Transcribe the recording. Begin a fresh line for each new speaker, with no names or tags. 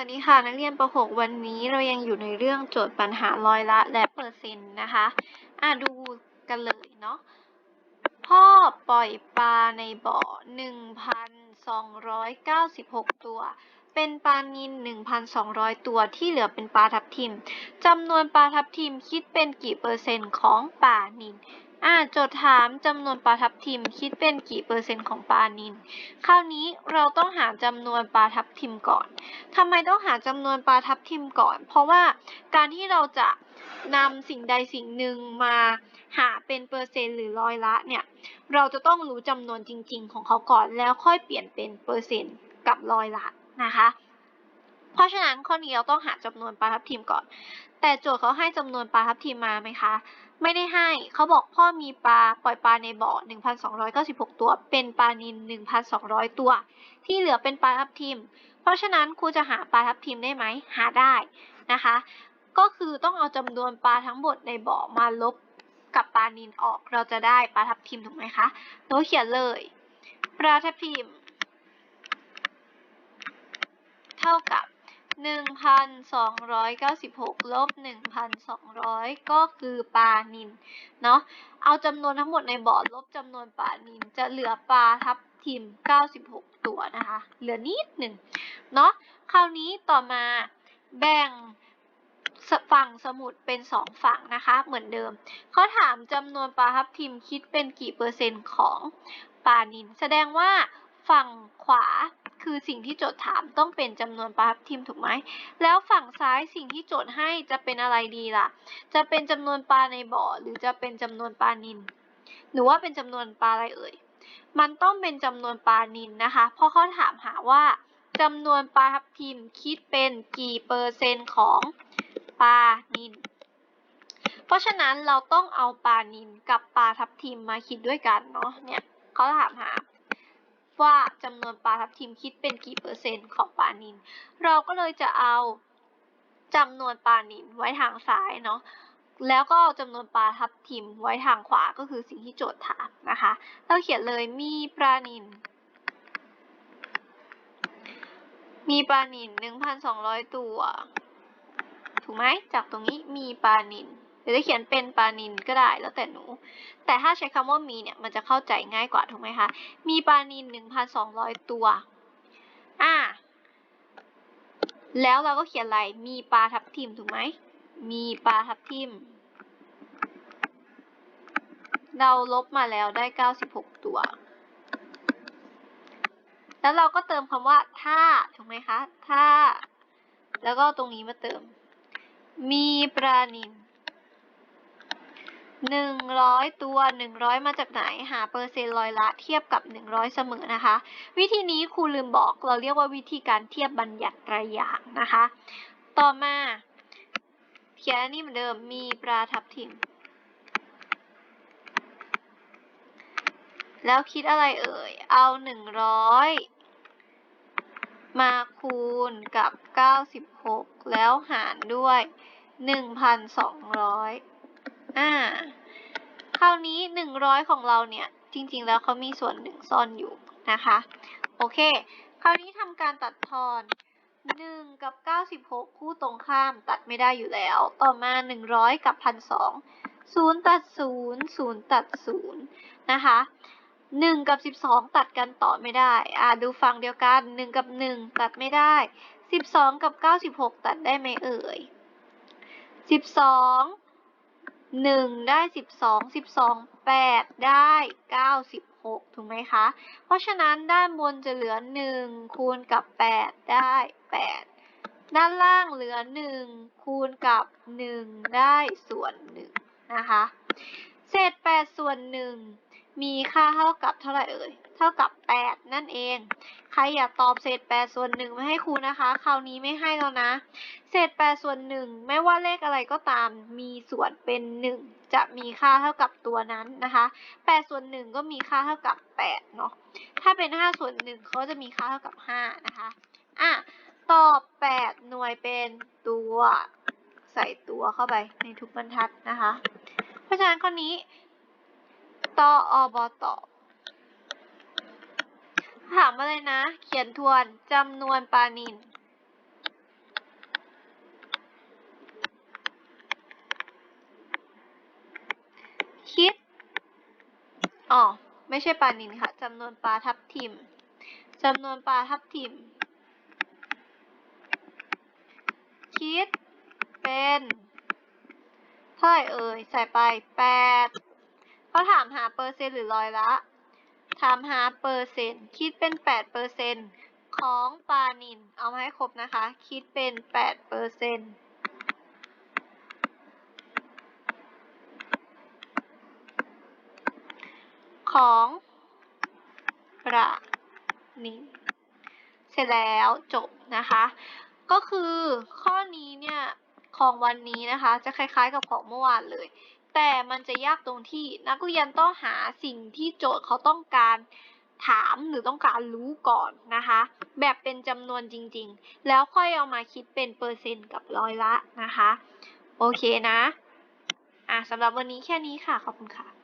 วัสดีค่ะนักเรียนประหกวันนี้เรายังอยู่ในเรื่องโจทย์ปัญหาร้อยละและเปอร์เซ็นต์นะคะ อะดูกันเลยเนาะ พ่อปล่อยปลาในบ่อ 1,296 ตัว เป็นปลานิล 1,200 ตัวที่เหลือเป็นปลาทับทิมจำนวนปลาทับทิมคิดเป็นกี่เปอร์เซ็นต์ของปลานิลอ่าโจทย์ถามจำนวนปลาทับทิมคิดเป็นกี่เปอร์เซ็นต์ของปลานิลคราวนี้เราต้องหาจำนวนปลาทับทิมก่อนทำไมต้องหาจำนวนปลาทับทิมก่อน เพราะว่าการที่เราจะนำสิ่งใดสิ่งหนึ่งมาหาเป็นเปอร์เซ็นต์หรือร้อยละเนี่ย เราจะต้องรู้จำนวนจริง ๆ ของเขาก่อนแล้วค่อยเปลี่ยนเป็นเปอร์เซ็นต์กับร้อยละ นะคะ เพราะฉะนั้นข้อนี้เราต้องหาจำนวนปลาทับทิมก่อน แต่โจทย์เขาให้จำนวนปลาทับทิมมาไหมคะ ไม่ได้ให้เขาบอกพ่อมีปลาปล่อยปลาในบ่อ 1,296 ตัว เป็นปลานิล1,200 ตัว ที่เหลือเป็นปลาทับทิม เพราะฉะนั้นครูจะหาปลาทับทิมได้ไหมหาได้นะคะ ก็คือต้องเอาจำนวนปลาทั้งหมดในบ่อมาลบกับปลานิลออก เราจะได้ปลาทับทิมถูกไหมคะโน้ตเขียนเลย ปลาทับทิม เท่ากับ 1,296 ลบ 1,200 ก็คือปลานิลเนาะ เอาจำนวนทั้งหมดในบ่อลบจำนวนปลานิลจะเหลือปลาทับทิม 96 ตัวนะคะ เหลือนิดหนึ่งเนาะ คราวนี้ต่อมาแบ่งฝั่งสมุดเป็นสองฝั่งนะคะ เหมือนเดิม เขาถามจำนวนปลาทับทิมคิดเป็นกี่เปอร์เซ็นต์ของปลานิลแสดงว่าฝั่งขวา คือสิ่งที่โจทย์ถามต้องเป็นจำนวนปลาทับทิมถูกไหม แล้วฝั่งซ้ายสิ่งที่โจทย์ให้จะเป็นอะไรดีล่ะ จะเป็นจำนวนปลาในบ่อ หรือจะเป็นจำนวนปลานิลหรือว่าเป็นจำนวนปลาอะไรเอ่ย มันต้องเป็นจำนวนปลานิลนะคะ เพราะเขาถามหาว่าจำนวนปลาทับทิมคิดเป็นกี่เปอร์เซ็นต์ของปลานิลเพราะฉะนั้นเราต้องเอาปลานิลกับปลาทับทิมมาคิดด้วยกันเนาะเนี่ยเขาถามหา ว่าจำนวนปลาทับทิมคิดเป็นกี่เปอร์เซ็นต์ของปลานิลเราก็เลยจะเอาจำนวนปลานิลไว้ทางซ้ายเนาะแล้วก็จำนวนปลาทับทิมไว้ทางขวาก็คือสิ่งที่โจทย์ถามนะคะ เราเขียนเลยมีปลานิลมีปลานิล1,200 ตัว ถูกไหมจากตรงนี้มีปลานิล หรือจะเขียนเป็นปลานิลก็ได้แล้วแต่หนู แต่ถ้าใช้คำว่ามีเนี่ยมันจะเข้าใจง่ายกว่าถูกไหมคะ มีปลานิล1,200 ตัว อ่า แล้วเราก็เขียนอะไร มีปลาทับทิมถูกไหม มีปลาทับทิม เราลบมาแล้วได้ 96 ตัว แล้วเราก็เติมคำว่าถ้าถูกไหมคะ ถ้า แล้วก็ตรงนี้มาเติม มีปลานิล หนึ่งร้อยตัวหนึ่งร้อยมาจากไหนหาเปอร์เซ็นต์ร้อยละเทียบกับหนึ่งร้อยเสมอนะคะ วิธีนี้ครูลืมบอกเราเรียกว่าวิธีการเทียบบัญญัติระยางนะคะ ต่อมาเขียนอันนี้เหมือนเดิมมีปลาทับทิมแล้วคิดอะไรเอ่ย เอาหนึ่งร้อยมาคูณกับเก้าสิบหกแล้วหารด้วยหนึ่งพันสองร้อย อ่า คราวนี้หนึ่งร้อยของเราเนี่ย จริงๆ แล้วเขามีส่วนหนึ่งซ่อนอยู่นะคะ โอเค คราวนี้ทำการตัดทอนหนึ่งกับเก้าสิบหกคู่ตรงข้ามตัดไม่ได้อยู่แล้ว ต่อมาหนึ่งร้อยกับพันสองศูนย์ตัดศูนย์ศูนย์ตัดศูนย์นะคะหนึ่งกับสิบสองตัดกันต่อไม่ได้ อ่าดูฝั่งเดียวกันหนึ่งกับหนึ่งตัดไม่ได้สิบสองกับเก้าสิบหกตัดได้ไหมเอ่ยสิบสอง หนึ่งได้สิบสองสิบสองแปดได้เก้าสิบหกถูกไหมคะ เพราะฉะนั้นด้านบนจะเหลือหนึ่งคูณกับแปดได้แปดด้านล่างเหลือหนึ่งคูณกับหนึ่งได้ส่วนหนึ่งนะคะ เศษแปดส่วนหนึ่ง มีค่าเท่ากับเท่าไหร่เอ่ย เท่ากับแปดนั่นเอง ใครอย่าตอบเศษแปดส่วนหนึ่งมาให้ครูนะคะ คราวนี้ไม่ให้แล้วนะ เศษแปดส่วนหนึ่งไม่ว่าเลขอะไรก็ตาม มีส่วนเป็นหนึ่งจะมีค่าเท่ากับตัวนั้นนะคะแปดส่วนหนึ่งก็มีค่าเท่ากับแปดเนาะ ถ้าเป็นห้าส่วนหนึ่งเขาจะมีค่าเท่ากับห้านะคะ อะ ตอบแปดหน่วยเป็นตัว ใส่ตัวเข้าไปในทุกบรรทัดนะคะ เพราะฉะนั้นข้อนี้ ตอบตถามมาเลยนะ เขียนทวนจำนวนปลานินคิด อ๋อ ไม่ใช่ปลานินค่ะจำนวนปลาทับทิมจำนวนปลาทับทิม คิดเป็นเท่าไหร่เอ่ย ใส่ไปแปด เขาถามหาเปอร์เซ็นต์หรือร้อยละ ถามหาเปอร์เซ็นต์คิดเป็นแปดเปอร์เซ็นต์ของปลานินเอามาให้ครบนะคะ คิดเป็นแปดเปอร์เซ็นต์ของปลานินเสร็จแล้วจบนะคะ ก็คือข้อนี้เนี่ยของวันนี้นะคะ จะคล้ายๆกับของเมื่อวานเลย แต่มันจะยากตรงที่นักเรียนต้องหาสิ่งที่โจทย์เขาต้องการถามหรือต้องการรู้ก่อนนะคะ แบบเป็นจำนวนจริงๆ แล้วค่อยเอามาคิดเป็นเปอร์เซ็นต์กับร้อยละนะคะ โอเคนะ อะสำหรับวันนี้แค่นี้ค่ะ ขอบคุณค่ะ